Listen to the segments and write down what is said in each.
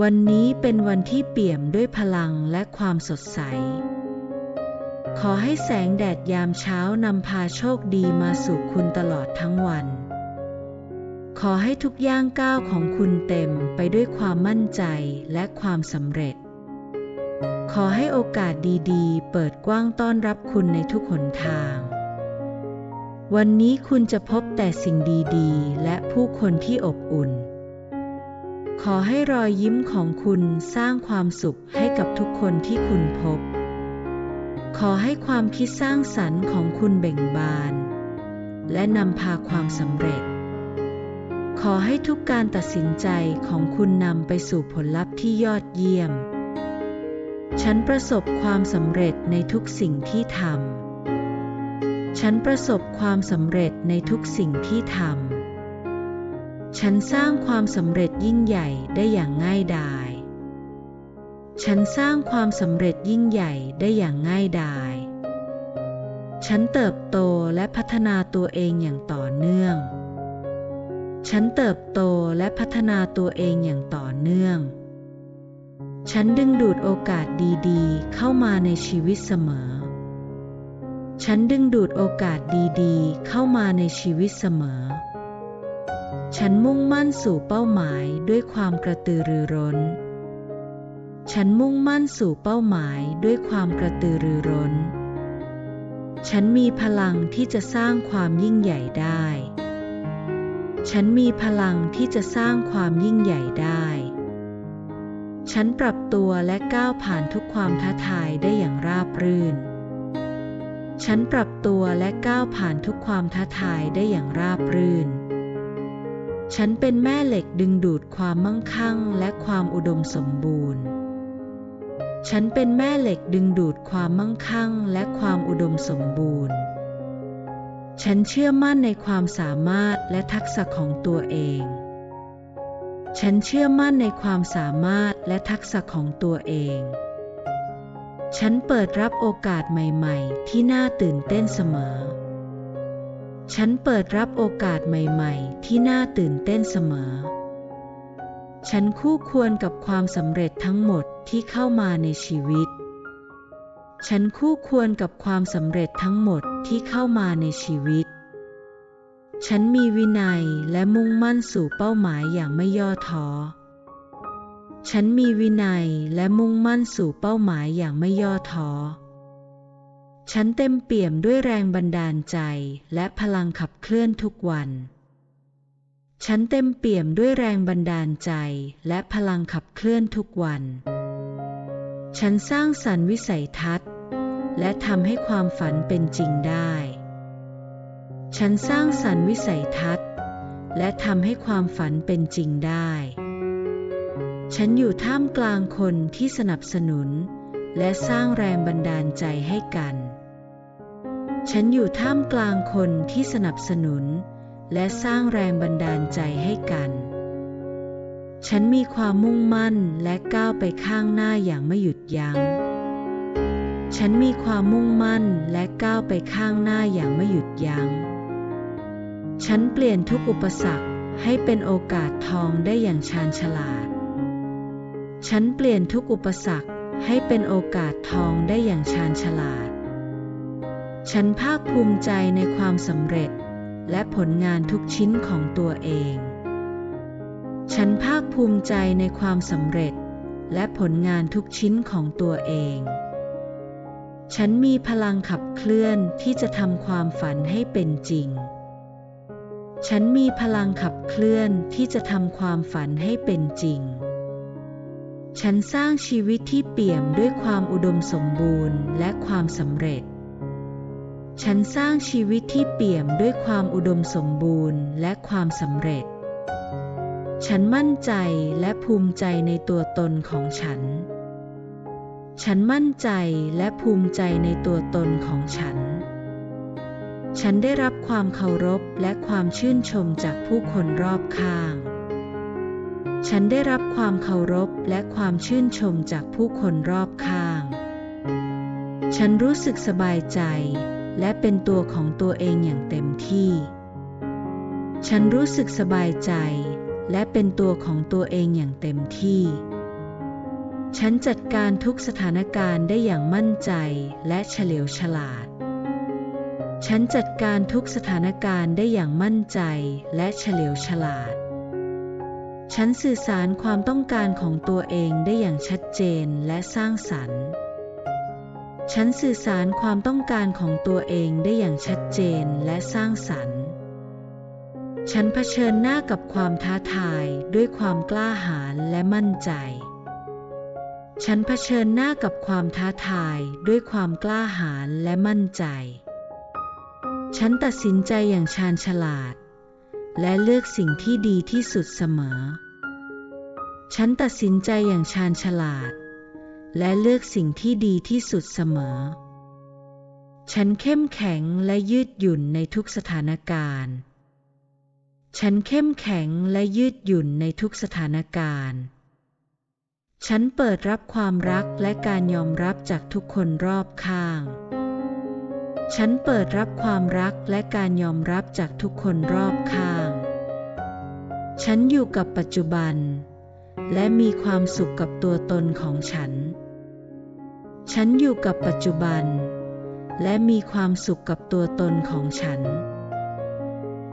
วันนี้เป็นวันที่เปี่ยมด้วยพลังและความสดใส ขอให้แสงแดดยามเช้านำพาโชคดีมาสู่คุณตลอดทั้งวัน ขอให้ทุกย่างก้าวของคุณเต็มไปด้วยความมั่นใจและความสำเร็จ ขอให้โอกาสดีๆ เปิดกว้างต้อนรับคุณในทุกหนทาง วันนี้คุณจะพบแต่สิ่งดีๆ และผู้คนที่อบอุ่น ขอให้รอยยิ้มของคุณสร้างความสุขให้กับทุกคนที่คุณพบ ขอให้ความคิดสร้างสรรค์ของคุณเบ่งบาน และนำพาความสำเร็จ ขอให้ทุกการตัดสินใจของคุณนำไปสู่ผลลัพธ์ที่ยอดเยี่ยม ฉันประสบความสำเร็จในทุกสิ่งที่ทำฉันประสบความสำเร็จในทุกสิ่งที่ทำ ฉันสร้างความสำเร็จยิ่งใหญ่ได้อย่างง่ายดาย ฉันสร้างความสำเร็จยิ่งใหญ่ได้อย่างง่ายดาย ฉันเติบโตและพัฒนาตัวเองอย่างต่อเนื่อง ฉันเติบโตและพัฒนาตัวเองอย่างต่อเนื่อง ฉันดึงดูดโอกาสดีๆ เข้ามาในชีวิตเสมอ ฉันดึงดูดโอกาสดีๆ เข้ามาในชีวิตเสมอ ฉันมุ่งมั่นสู่เป้าหมายด้วยความกระตือรือร้น ฉันมุ่งมั่นสู่เป้าหมายด้วยความกระตือรือร้น ฉันมีพลังที่จะสร้างความยิ่งใหญ่ได้ ฉันมีพลังที่จะสร้างความยิ่งใหญ่ได้ ฉันปรับตัวและก้าวผ่านทุกความท้าทายได้อย่างราบรื่น ฉันปรับตัวและก้าวผ่านทุกความท้าทายได้อย่างราบรื่น ฉันเป็นแม่เหล็กดึงดูดความมั่งคั่งและความอุดมสมบูรณ์ ฉันเป็นแม่เหล็กดึงดูดความมั่งคั่งและความอุดมสมบูรณ์ ฉันเชื่อมั่นในความสามารถและทักษะของตัวเอง ฉันเชื่อมั่นในความสามารถและทักษะของตัวเอง ฉันเปิดรับโอกาสใหม่ ๆ ที่น่าตื่นเต้นเสมอ ฉันเปิดรับโอกาสใหม่ๆ ที่น่าตื่นเต้นเสมอ ฉันคู่ควรกับความสำเร็จทั้งหมดที่เข้ามาในชีวิต ฉันคู่ควรกับความสำเร็จทั้งหมดที่เข้ามาในชีวิต ฉันมีวินัยและมุ่งมั่นสู่เป้าหมายอย่างไม่ย่อท้อ ฉันมีวินัยและมุ่งมั่นสู่เป้าหมายอย่างไม่ย่อท้อ ฉันเต็มเปี่ยมด้วยแรงบันดาลใจและพลังขับเคลื่อนทุกวัน ฉันเต็มเปี่ยมด้วยแรงบันดาลใจและพลังขับเคลื่อนทุกวัน ฉันสร้างสรรค์วิสัยทัศน์ และทำให้ความฝันเป็นจริงได้ ฉันสร้างสรรค์วิสัยทัศน์ และทำให้ความฝันเป็นจริงได้ ฉันอยู่ท่ามกลางคนที่สนับสนุนและสร้างแรงบันดาลใจให้กัน ฉันอยู่ท่ามกลางคนที่สนับสนุน และสร้างแรงบันดาลใจให้กัน ฉันมีความมุ่งมั่นและก้าวไปข้างหน้าอย่างไม่หยุดยัง้ง ฉันมีความมุ่งมั่นและก้าวไปข้างหน้าอย่างไม่หยุดยัง้ง ฉันเปลี่ยนทุกอุปสรรคให้เป็นโอกาสทองได้อย่างชาญฉลาด ฉันเปลี่ยนทุกอุปสรรคให้เป็นโอกาสทองได้อย่างชาญฉลาด ฉันภาคภูมิใจในความสำเร็จ และผลงานทุกชิ้นของตัวเอง ฉันภาคภูมิใจในความสำเร็จ และผลงานทุกชิ้นของตัวเอง ฉันมีพลังขับเคลื่อนที่จะทำความฝันให้เป็นจริง ฉันมีพลังขับเคลื่อนที่จะทำความฝันให้เป็นจริง ฉันสร้างชีวิตที่เปี่ยมด้วยความอุดมสมบูรณ์และความสำเร็จ ฉันสร้างชีวิตที่เปี่ยมด้วยความอุดมสมบูรณ์และความสำเร็จ ฉันมั่นใจและภูมิใจในตัวตนของฉัน ฉันมั่นใจและภูมิใจในตัวตนของฉัน ฉันได้รับความเคารพและความชื่นชมจากผู้คนรอบข้าง ฉันได้รับความเคารพและความชื่นชมจากผู้คนรอบข้าง ฉันรู้สึกสบายใจ และเป็นตัวของตัวเองอย่างเต็มที่ ฉันรู้สึกสบายใจ และเป็นตัวของตัวเองอย่างเต็มที่ ฉันจัดการทุกสถานการณ์ได้อย่างมั่นใจและเฉลียวฉลาด ฉันจัดการทุกสถานการณ์ได้อย่างมั่นใจและเฉลียวฉลาด ฉันสื่อสารความต้องการของตัวเองได้อย่างชัดเจนและสร้างสรรค์ ฉันสื่อสารความต้องการของตัวเองได้อย่างชัดเจนและสร้างสรรค์ ฉันเผชิญหน้ากับความท้าทายด้วยความกล้าหาญและมั่นใจ ฉันเผชิญหน้ากับความท้าทายด้วยความกล้าหาญและมั่นใจ ฉันตัดสินใจอย่างชาญฉลาด และเลือกสิ่งที่ดีที่สุดเสมอ ฉันตัดสินใจอย่างชาญฉลาด และเลือกสิ่งที่ดีที่สุดเสมอ ฉันเข้มแข็งและยืดหยุ่นในทุกสถานการณ์ ฉันเข้มแข็งและยืดหยุ่นในทุกสถานการณ์ ฉันเปิดรับความรักและการยอมรับจากทุกคนรอบข้าง ฉันเปิดรับความรักและการยอมรับจากทุกคนรอบข้าง ฉันอยู่กับปัจจุบัน และมีความสุขกับตัวตนของฉัน ฉันอยู่กับปัจจุบัน และมีความสุขกับตัวตนของฉัน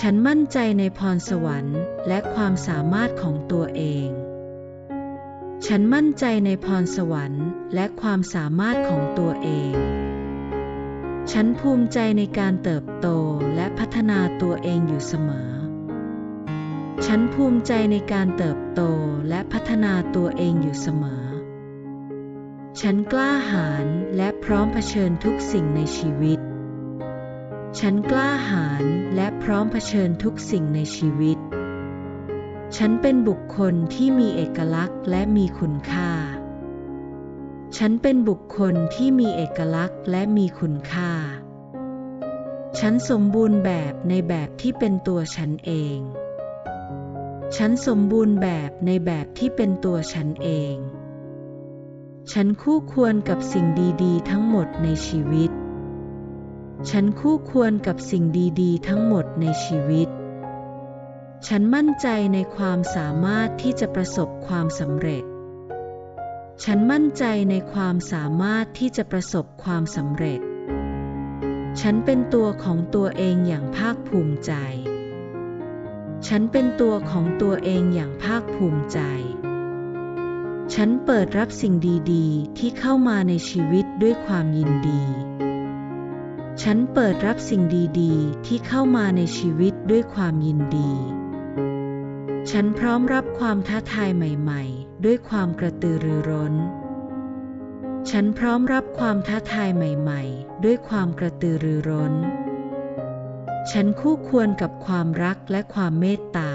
ฉันมั่นใจในพรสวรรค์และความสามารถของตัวเอง ฉันมั่นใจในพรสวรรค์และความสามารถของตัวเอง ฉันภูมิใจในการเติบโตและพัฒนาตัวเองอยู่เสมอ ฉันภูมิใจในการเติบโตและพัฒนาตัวเองอยู่เสมอ ฉันกล้าหาญและพร้อมเผชิญทุกสิ่งในชีวิต ฉันกล้าหาญและพร้อมเผชิญทุกสิ่งในชีวิต ฉันเป็นบุคคลที่มีเอกลักษณ์และมีคุณค่า ฉันเป็นบุคคลที่มีเอกลักษณ์และมีคุณค่า ฉันสมบูรณ์แบบในแบบที่เป็นตัวฉันเอง ฉันสมบูรณ์แบบในแบบที่เป็นตัวฉันเอง ฉันคู่ควรกับสิ่งดีๆ ทั้งหมดในชีวิต ฉันคู่ควรกับสิ่งดีๆ ทั้งหมดในชีวิต ฉันมั่นใจในความสามารถที่จะประสบความสำเร็จ ฉันมั่นใจในความสามารถที่จะประสบความสำเร็จ ฉันเป็นตัวของตัวเองอย่างภาคภูมิใจ ฉันเป็นตัวของตัวเองอย่างภาคภูมิใจ ฉันเปิดรับสิ่งดีๆ ที่เข้ามาในชีวิตด้วยความยินดี ฉันเปิดรับสิ่งดีๆ ที่เข้ามาในชีวิตด้วยความยินดี ฉันพร้อมรับความท้าทายใหม่ๆ ด้วยความกระตือรือร้น ฉันพร้อมรับความท้าทายใหม่ๆ ด้วยความกระตือรือร้น ฉันคู่ควรกับความรักและความเมตตา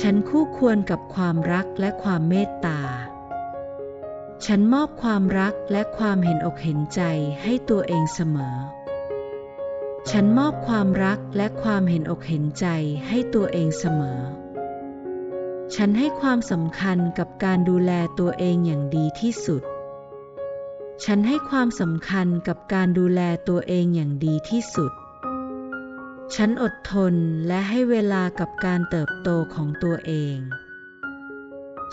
ฉันคู่ควรกับความรักและความเมตตา ฉันมอบความรักและความเห็นอกเห็นใจให้ตัวเองเสมอ ฉันมอบความรักและความเห็นอกเห็นใจให้ตัวเองเสมอ ฉันให้ความสำคัญกับการดูแลตัวเองอย่างดีที่สุดฉันให้ความสำคัญกับการดูแลตัวเองอย่างดีที่สุด ฉันอดทนและให้เวลากับการเติบโตของตัวเอง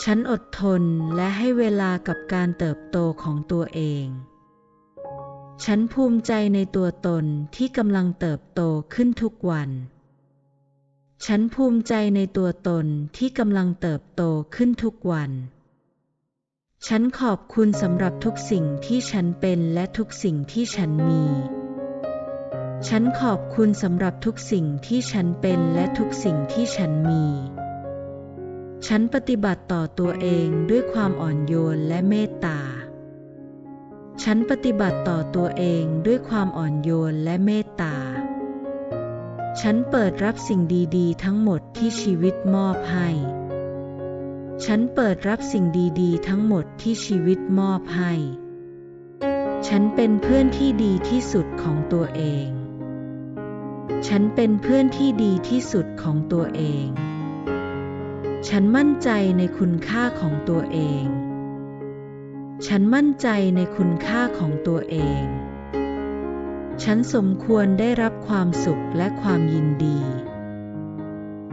ฉันอดทนและให้เวลากับการเติบโตของตัวเอง ฉันภูมิใจในตัวตนที่กำลังเติบโตขึ้นทุกวัน ฉันภูมิใจในตัวตนที่กำลังเติบโตขึ้นทุกวัน ฉันขอบคุณสำหรับทุกสิ่งที่ฉันเป็นและทุกสิ่งที่ฉันมี ฉันขอบคุณสำหรับทุกสิ่งที่ฉันเป็นและทุกสิ่งที่ฉันมี ฉันปฏิบัติต่อตัวเองด้วยความอ่อนโยนและเมตตา ฉันปฏิบัติต่อตัวเองด้วยความอ่อนโยนและเมตตา ฉันเปิดรับสิ่งดีๆ ทั้งหมดที่ชีวิตมอบให้ ฉันเปิดรับสิ่งดีๆ ทั้งหมดที่ชีวิตมอบให้ฉันเป็นเพื่อนที่ดีที่สุดของตัวเอง ฉันเป็นเพื่อนที่ดีที่สุดของตัวเอง ฉันมั่นใจในคุณค่าของตัวเอง ฉันมั่นใจในคุณค่าของตัวเอง ฉันสมควรได้รับความสุขและความยินดี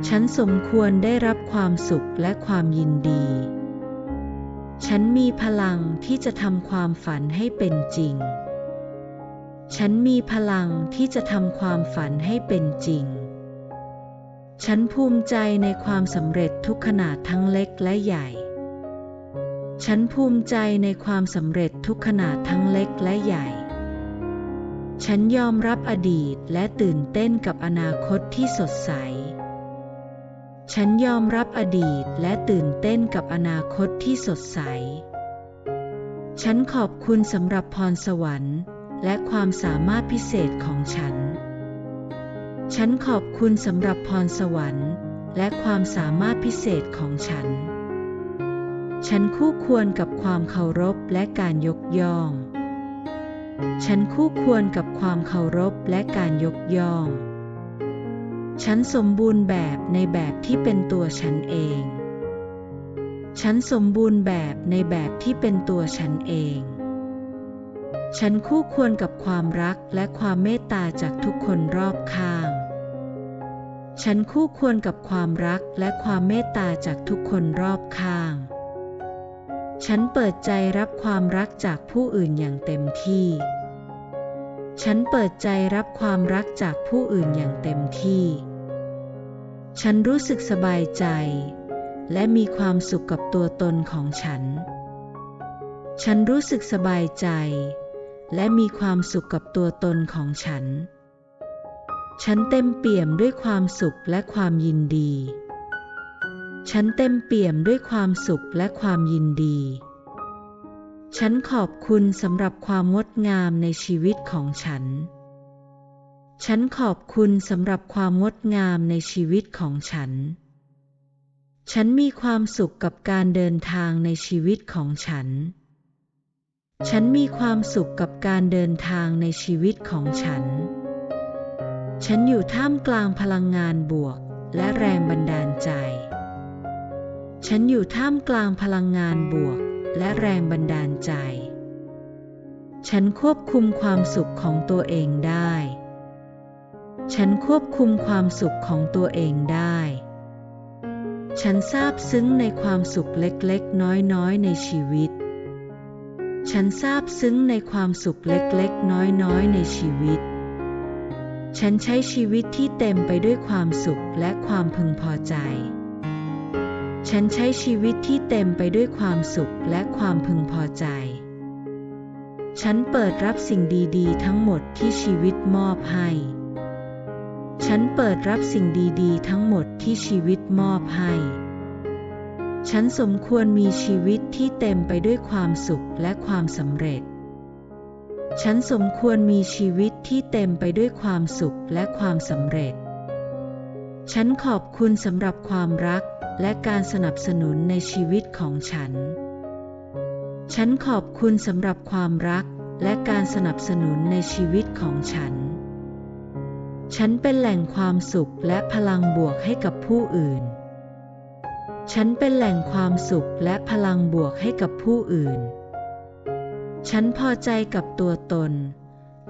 ฉันสมควรได้รับความสุขและความยินดี ฉันมีพลังที่จะทำความฝันให้เป็นจริง ฉันมีพลังที่จะทำความฝันให้เป็นจริง ฉันภูมิใจในความสำเร็จทุกขนาดทั้งเล็กและใหญ่ ฉันภูมิใจในความสำเร็จทุกขนาดทั้งเล็กและใหญ่ ฉันยอมรับอดีตและตื่นเต้นกับอนาคตที่สดใส ฉันยอมรับอดีตและตื่นเต้นกับอนาคตที่สดใส ฉันขอบคุณสำหรับพรสวรรค์ และความสามารถพิเศษของฉัน ฉันขอบคุณสำหรับพรสวรรค์ และความสามารถพิเศษของฉัน ฉันคู่ควรกับความเคารพและการยกย่อง ฉันคู่ควรกับความเคารพและการยกย่อง ฉันสมบูรณ์แบบในแบบที่เป็นตัวฉันเอง ฉันสมบูรณ์แบบในแบบที่เป็นตัวฉันเอง ฉันคู่ควรกับความรักและความเมตตาจากทุกคนรอบข้าง ฉันคู่ควรกับความรักและความเมตตาจากทุกคนรอบข้าง ฉันเปิดใจรับความรักจากผู้อื่นอย่างเต็มที่ ฉันเปิดใจรับความรักจากผู้อื่นอย่างเต็มที่ ฉันรู้สึกสบายใจ และมีความสุขกับตัวตนของฉันฉันรู้สึกสบายใจ และมีความสุขกับตัวตนของฉัน ฉันเต็มเปี่ยมด้วยความสุขและความยินดี ฉันเต็มเปี่ยมด้วยความสุขและความยินดี ฉันขอบคุณสำหรับความงดงามในชีวิตของฉัน ฉันขอบคุณสำหรับความงดงามในชีวิตของฉัน ฉันมีความสุขกับการเดินทางในชีวิตของฉัน ฉันมีความสุขกับการเดินทางในชีวิตของฉัน ฉันอยู่ท่ามกลางพลังงานบวกและแรงบันดาลใจ ฉันอยู่ท่ามกลางพลังงานบวกและแรงบันดาลใจ ฉันควบคุมความสุขของตัวเองได้ ฉันควบคุมความสุขของตัวเองได้ ฉันซาบซึ้งในความสุขเล็กๆ น้อยๆ ในชีวิต ฉันซาบซึ้งในความสุขเล็กๆ น้อยๆ ในชีวิต ฉันใช้ชีวิตที่เต็มไปด้วยความสุขและความพึงพอใจ ฉันใช้ชีวิตที่เต็มไปด้วยความสุขและความพึงพอใจ ฉันเปิดรับสิ่งดีๆ ทั้งหมดที่ชีวิตมอบให้ ฉันเปิดรับสิ่งดีๆ ทั้งหมดที่ชีวิตมอบให้ ฉันสมควรมีชีวิตที่เต็มไปด้วยความสุขและความสำเร็จ ฉันสมควรมีชีวิตที่เต็มไปด้วยความสุขและความสำเร็จ ฉันขอบคุณสำหรับความรักและการสนับสนุนในชีวิตของฉัน ฉันขอบคุณสำหรับความรักและการสนับสนุนในชีวิตของฉัน ฉันเป็นแหล่งความสุขและพลังบวกให้กับผู้อื่น ฉันเป็นแหล่งความสุขและพลังบวกให้กับผู้อื่น ฉันพอใจกับตัวตน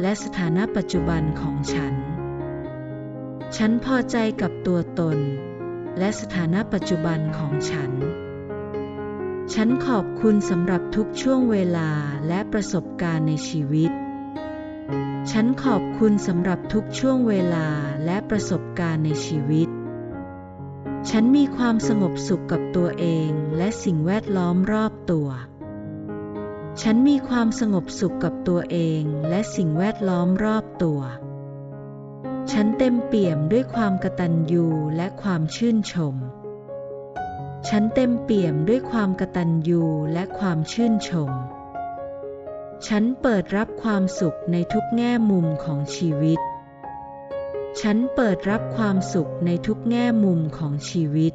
และสถานะปัจจุบันของฉัน ฉันพอใจกับตัวตน และสถานะปัจจุบันของฉัน ฉันขอบคุณสำหรับทุกช่วงเวลาและประสบการณ์ในชีวิต ฉันขอบคุณสำหรับทุกช่วงเวลาและประสบการณ์ในชีวิต ฉันมีความสงบสุขกับตัวเองและสิ่งแวดล้อมรอบตัว ฉันมีความสงบสุขกับตัวเองและสิ่งแวดล้อมรอบตัว ฉันเต็มเปี่ยมด้วยความกตัญญูและความชื่นชม ฉันเต็มเปี่ยมด้วยความกตัญญูและความชื่นชม ฉันเปิดรับความสุขในทุกแง่มุมของชีวิต ฉันเปิดรับความสุขในทุกแง่มุมของชีวิต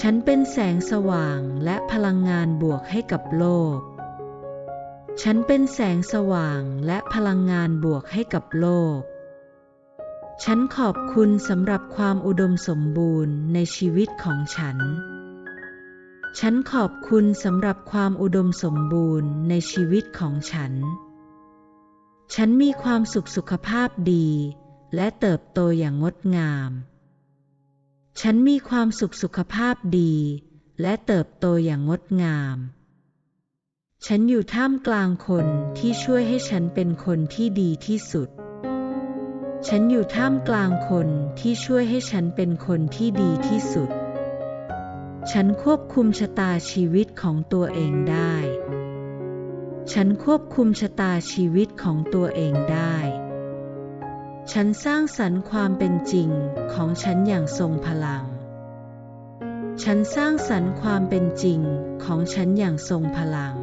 ฉันเป็นแสงสว่างและพลังงานบวกให้กับโลก ฉันเป็นแสงสว่างและพลังงานบวกให้กับโลก ฉันขอบคุณสำหรับความอุดมสมบูรณ์ในชีวิตของฉัน ฉันขอบคุณสำหรับความอุดมสมบูรณ์ในชีวิตของฉัน ฉันมีความสุขสุขภาพดี และเติบโตอย่างงดงาม ฉันมีความสุขสุขภาพดี และเติบโตอย่างงดงาม ฉันอยู่ท่ามกลางคนที่ช่วยให้ฉันเป็นคนที่ดีที่สุด ฉันอยู่ท่ามกลางคนที่ช่วยให้ฉันเป็นคนที่ดีที่สุด ฉันควบคุมชะตาชีวิตของตัวเองได้ฉันควบคุมชะตาชีวิตของตัวเองได้ ฉันสร้างสรรค์ความเป็นจริงของฉันอย่างทรงพลัง ฉันสร้างสรรค์ความเป็นจริงของฉันอย่างทรงพลัง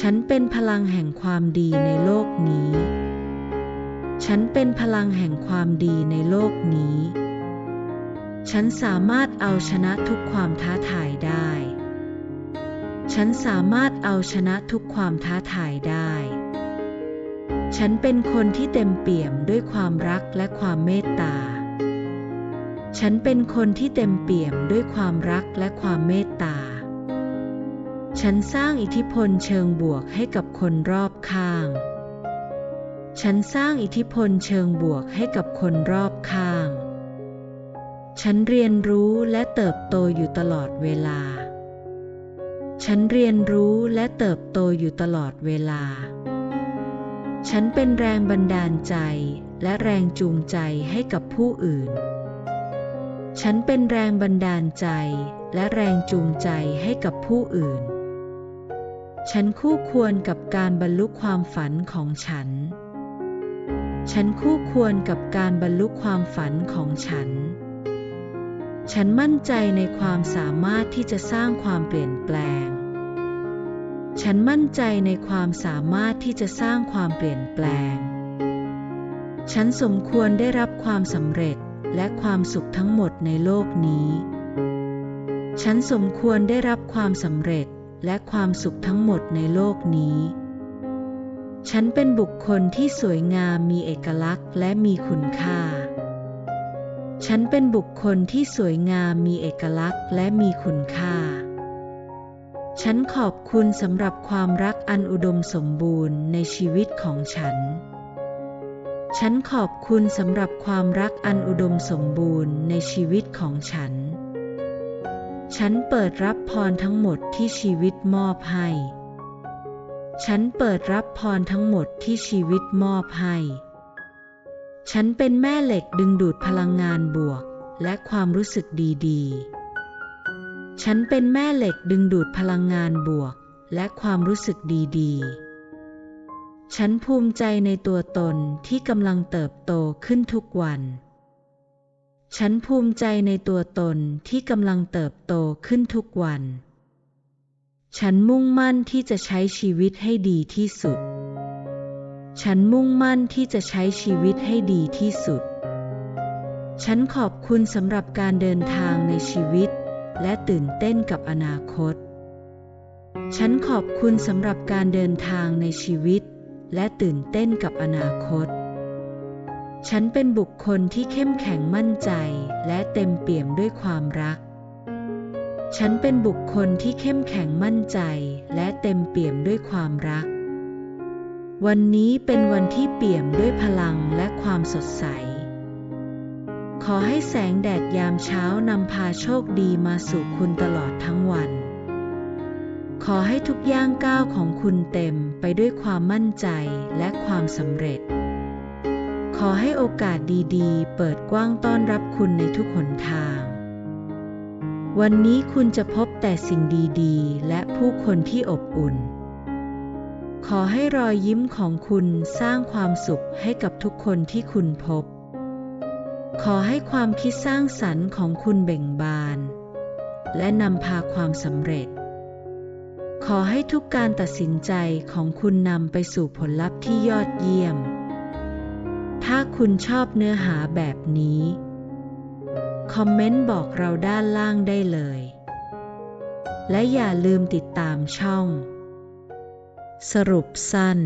ฉันเป็นพลังแห่งความดีในโลกนี้ ฉันเป็นพลังแห่งความดีในโลกนี้ ฉันสามารถเอาชนะทุกความท้าทายได้ ฉันสามารถเอาชนะทุกความท้าทายได้ ฉันเป็นคนที่เต็มเปี่ยมด้วยความรักและความเมตตา ฉันเป็นคนที่เต็มเปี่ยมด้วยความรักและความเมตตา ฉันสร้างอิทธิพลเชิงบวกให้กับคนรอบข้าง ฉันสร้างอิทธิพลเชิงบวกให้กับคนรอบข้าง ฉันเรียนรู้และเติบโตอยู่ตลอดเวลา ฉันเรียนรู้และเติบโตอยู่ตลอดเวลา ฉันเป็นแรงบันดาลใจและแรงจูงใจให้กับผู้อื่น ฉันเป็นแรงบันดาลใจและแรงจูงใจให้กับผู้อื่น ฉันคู่ควรกับการบรรลุความฝันของฉัน ฉันคู่ควรกับการบรรลุความฝันของฉัน ฉันมั่นใจในความสามารถที่จะสร้างความเปลี่ยนแปลง ฉันมั่นใจในความสามารถที่จะสร้างความเปลี่ยนแปลง ฉันสมควรได้รับความสำเร็จและความสุขทั้งหมดในโลกนี้ ฉันสมควรได้รับความสำเร็จและความสุขทั้งหมดในโลกนี้ ฉันเป็นบุคคลที่สวยงามมีเอกลักษณ์และมีคุณค่า ฉันเป็นบุคคลที่สวยงามมีเอกลักษณ์และมีคุณค่า ฉันขอบคุณสำหรับความรักอันอุดมสมบูรณ์ในชีวิตของฉัน ฉันขอบคุณสำหรับความรักอันอุดมสมบูรณ์ในชีวิตของฉัน ฉันเปิดรับพรทั้งหมดที่ชีวิตมอบให้ ฉันเปิดรับพรทั้งหมดที่ชีวิตมอบให้ ฉันเป็นแม่เหล็กดึงดูดพลังงานบวกและความรู้สึกดี ๆ ฉันเป็นแม่เหล็กดึงดูดพลังงานบวก และความรู้สึกดีๆ ฉันภูมิใจในตัวตนที่กำลังเติบโตขึ้นทุกวัน ฉันภูมิใจในตัวตนที่กำลังเติบโตขึ้นทุกวัน ฉันมุ่งมั่นที่จะใช้ชีวิตให้ดีที่สุด ฉันมุ่งมั่นที่จะใช้ชีวิตให้ดีที่สุด ฉันขอบคุณสำหรับการเดินทางในชีวิต และตื่นเต้นกับอนาคต ฉันขอบคุณสำหรับการเดินทางในชีวิต และตื่นเต้นกับอนาคต ฉันเป็นบุคคลที่เข้มแข็งมั่นใจ และเต็มเปี่ยมด้วยความรัก ฉันเป็นบุคคลที่เข้มแข็งมั่นใจ และเต็มเปี่ยมด้วยความรัก วันนี้เป็นวันที่เปี่ยมด้วยพลังและความสดใส ขอให้แสงแดดยามเช้านำพาโชคดีมาสู่คุณตลอดทั้งวัน ขอให้ทุกย่างก้าวของคุณเต็มไปด้วยความมั่นใจและความสำเร็จ ขอให้โอกาสดีๆ เปิดกว้างต้อนรับคุณในทุกหนทาง วันนี้คุณจะพบแต่สิ่งดีๆ และผู้คนที่อบอุ่น ขอให้รอยยิ้มของคุณสร้างความสุขให้กับทุกคนที่คุณพบ ขอให้ความคิดสร้างสรรค์ของคุณเบ่งบาน และนำพาความสำเร็จ ขอให้ทุกการตัดสินใจของคุณนำไปสู่ผลลัพธ์ที่ยอดเยี่ยม ถ้าคุณชอบเนื้อหาแบบนี้ คอมเมนต์บอกเราด้านล่างได้เลย และอย่าลืมติดตามช่อง สรุปสั้น